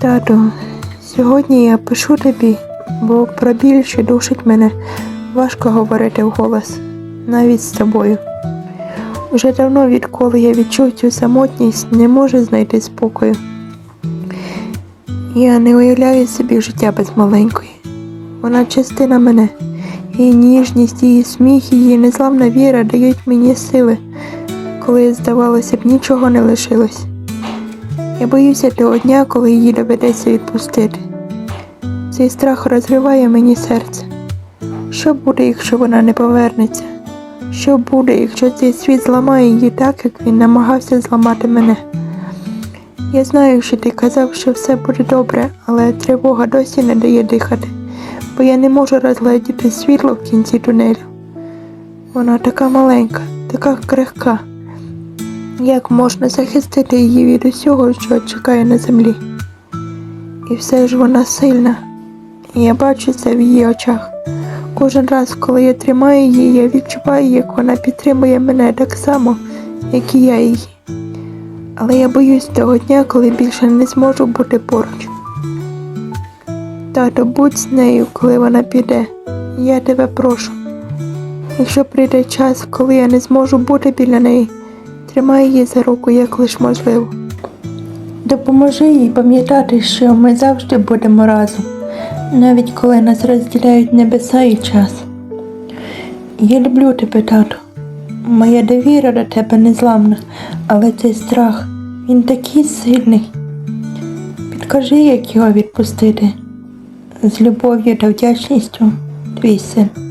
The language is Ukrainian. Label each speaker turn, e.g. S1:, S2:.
S1: Тату, сьогодні я пишу тобі, бо про біль, душить мене, важко говорити вголос, навіть з тобою. Уже давно, відколи я відчув цю самотність, не можу знайти спокою. Я не уявляю собі життя без маленької. Вона частина мене. Її ніжність, її сміх, її незламна віра дають мені сили, коли, здавалося б, нічого не лишилось. Я боюся того дня, коли її доведеться відпустити. Цей страх розриває мені серце. Що буде, якщо вона не повернеться? Що буде, якщо цей світ зламає її так, як він намагався зламати мене? Я знаю, що ти казав, що все буде добре, але тривога досі не дає дихати, бо я не можу розгледіти світло в кінці тунелю. Вона така маленька, така крихка. Як можна захистити її від усього, що чекає на землі? І все ж вона сильна. Я бачу це в її очах. Кожен раз, коли я тримаю її, я відчуваю, як вона підтримує мене так само, як і я її. Але я боюсь того дня, коли більше не зможу бути поруч. Тато, будь з нею, коли вона піде. Я тебе прошу. Якщо прийде час, коли я не зможу бути біля неї, тримай її за руку, як лиш можливо. Допоможи їй пам'ятати, що ми завжди будемо разом, навіть коли нас розділяють небеса і час. Я люблю тебе, тату. Моя довіра до тебе незламна, але цей страх, він такий сильний. Підкажи, як його відпустити. З любов'ю та вдячністю, твій син.